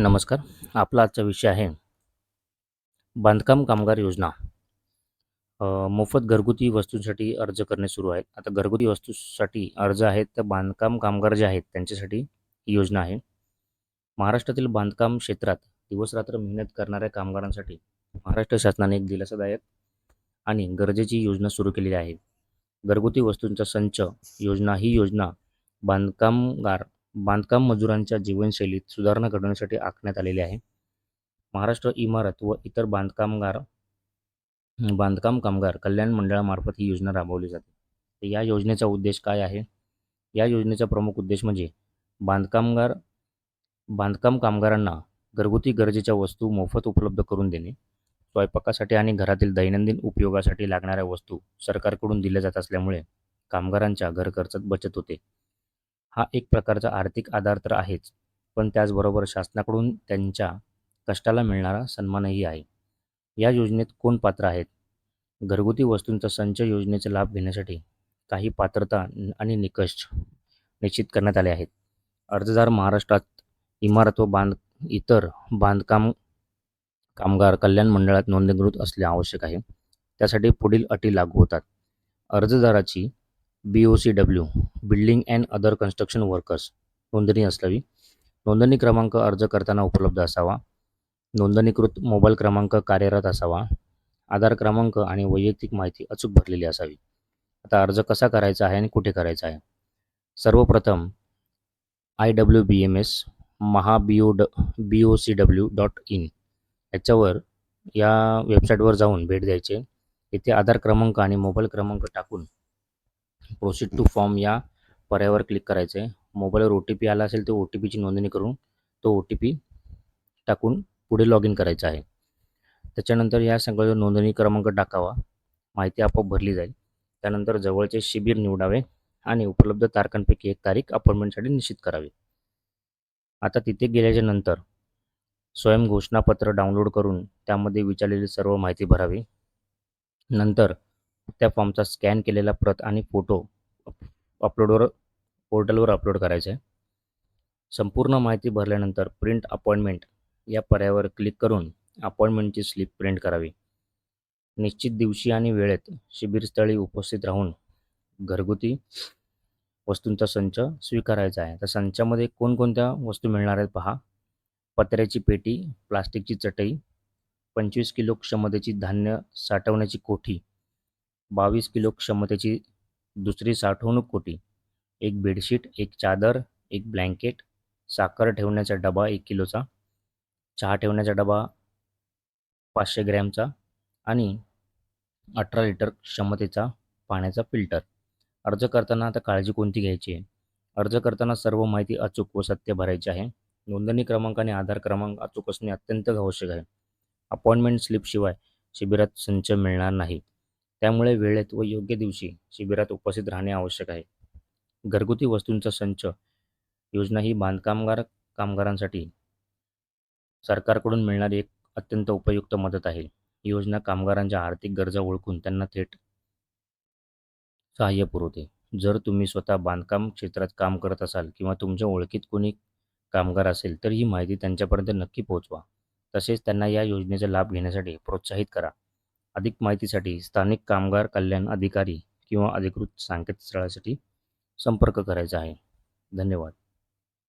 नमस्कार आपला आजचा विषय आहे बांधकाम कामगार योजना. मोफत घरगुती वस्तूंसाठी अर्ज करणे सुरू आहे. आता घरगुती वस्तूसाठी अर्ज आहेत तर बांधकाम कामगार जे आहेत त्यांच्यासाठी ही योजना आहे. महाराष्ट्रातील बांधकाम क्षेत्रात दिवसरात्र मेहनत करणाऱ्या कामगारांसाठी महाराष्ट्र शासनाने एक दिलासादायक आणि गरजेची योजना सुरू केलेली आहे. घरगुती वस्तूंचा संच योजना ही योजना बांधकामगार बांधकाम मजुरांच्या जीवनशैलीत सुधारणा घडवण्यासाठी आखण्यात आलेले आहे. महाराष्ट्र इमारत व इतर बांधकामगार बांधकाम कामगार कल्याण मंडळामार्फत ही योजना राबवली जाते. या योजनेचा उद्देश काय आहे? या योजनेचा प्रमुख उद्देश म्हणजे बांधकामगार बांधकाम कामगारांना घरगुती गरजेच्या वस्तू मोफत उपलब्ध करून देणे स्वयंपाकासाठी आणि घरातील दैनंदिन उपयोगासाठी लागणाऱ्या वस्तू सरकारकडून दिल्या जात असल्यामुळे कामगारांच्या घर खर्चात बचत होते. हा एक प्रकारचा आर्थिक आधार तर आहेच पण त्याचबरोबर शासनाकडून त्यांच्या कष्टाला मिळणारा सन्मानही आहे. या योजनेत कोण पात्र आहेत? घरगुती वस्तूंचा संच योजनेचा लाभ घेण्यासाठी काही पात्रता आणि निकष निश्चित करण्यात आले आहेत. अर्जदार महाराष्ट्रात इमारत व बांध इतर बांधकाम कामगार कल्याण मंडळात नोंदणीकृत असणे आवश्यक आहे. त्यासाठी पुढील अटी लागू होतात. अर्जदाराची B O C W building and other construction workers नोंदणी असावी नोंदणी क्रमांक अर्ज करताना उपलब्ध असावा. नोंदणीकृत मोबाईल क्रमांक कार्यरत असावा. आधार क्रमांक आणि वैयक्तिक माहिती अचूक भरलेली असावी. आता अर्ज कसा करायचा आहे आणि कुठे करायचा आहे? सर्वप्रथम I W B M S Maha B O ड B O C W dot in. याच्यावर या वेबसाईटवर जाऊन भेट द्यायचे. इथे आधार क्रमांक आणि मोबाईल क्रमांक टाकून प्रोसीड टू फॉर्म या पर्यायावर क्लिक करायचं आहे मोबाईलवर ओ टी पी आला असेल तर ओ टी पीची नोंदणी करून तो ओ टी पी टाकून पुढे लॉग इन करायचं आहे. त्याच्यानंतर या सगळ्यावर नोंदणी क्रमांक टाकावा माहिती आपोआप भरली जाईल. त्यानंतर जवळचे शिबिर निवडावे आणि उपलब्ध तारखांपैकी एक तारीख अपॉइंटमेंटसाठी निश्चित करावी. आता तिथे गेल्याच्यानंतर स्वयं घोषणापत्र डाउनलोड करून त्यामध्ये विचारलेली सर्व माहिती भरावी. नंतर त्या फॉर्मचा स्कॅन केलेला प्रत आणि फोटो अपलोडवर पोर्टलवर अपलोड करायचा आहे संपूर्ण माहिती भरल्यानंतर प्रिंट अपॉइंटमेंट या पर्यायावर क्लिक करून अपॉइंटमेंटची स्लिप प्रिंट करावी. निश्चित दिवशी आणि वेळेत शिबिरस्थळी उपस्थित राहून घरगुती वस्तूंचा संच स्वीकारायचा आहे. तर संचामध्ये कोणकोणत्या वस्तू मिळणार आहेत पहा. पत्र्याची पेटी प्लास्टिकची चटई पंचवीस किलो क्षमतेची धान्य साठवण्याची कोठी बावीस किलो क्षमतेची दुसरी साठवणूक कोटी. एक बेडशीट एक चादर एक ब्लँकेट साखर ठेवण्याचा डबा एक किलोचा चहा ठेवण्याचा डबा पाचशे ग्रॅमचा आणि अठरा लिटर क्षमतेचा पाण्याचा फिल्टर. अर्ज करताना आता काळजी कोणती घ्यायची आहे? अर्ज करताना सर्व माहिती अचूक व सत्य भरायची आहे. नोंदणी क्रमांक आणि आधार क्रमांक अचूक असणे अत्यंत आवश्यक आहे. अपॉइंटमेंट स्लिपशिवाय शिबिरात संच मिळणार नाही त्यामुळे वेळेत व योग्य दिवशी शिबिरात उपस्थित राहणे आवश्यक आहे. घरगुती वस्तूंचा संच योजना ही बांधकामगार कामगारांसाठी सरकारकडून मिळणारी एक अत्यंत उपयुक्त मदत आहे. ही योजना कामगारांच्या आर्थिक गरजा ओळखून त्यांना थेट सहाय्य पुरवते. जर तुम्ही स्वतः बांधकाम क्षेत्रात काम करत असाल किंवा तुमच्या ओळखीत कोणी कामगार असेल तर ही माहिती त्यांच्यापर्यंत नक्की पोहोचवा. तसेच त्यांना या योजनेचा लाभ घेण्यासाठी प्रोत्साहित करा. अधिक माहितीसाठी स्थानिक कामगार कल्याण अधिकारी किंवा अधिकृत संकेतस्थळासाठी संपर्क करायचा आहे. धन्यवाद.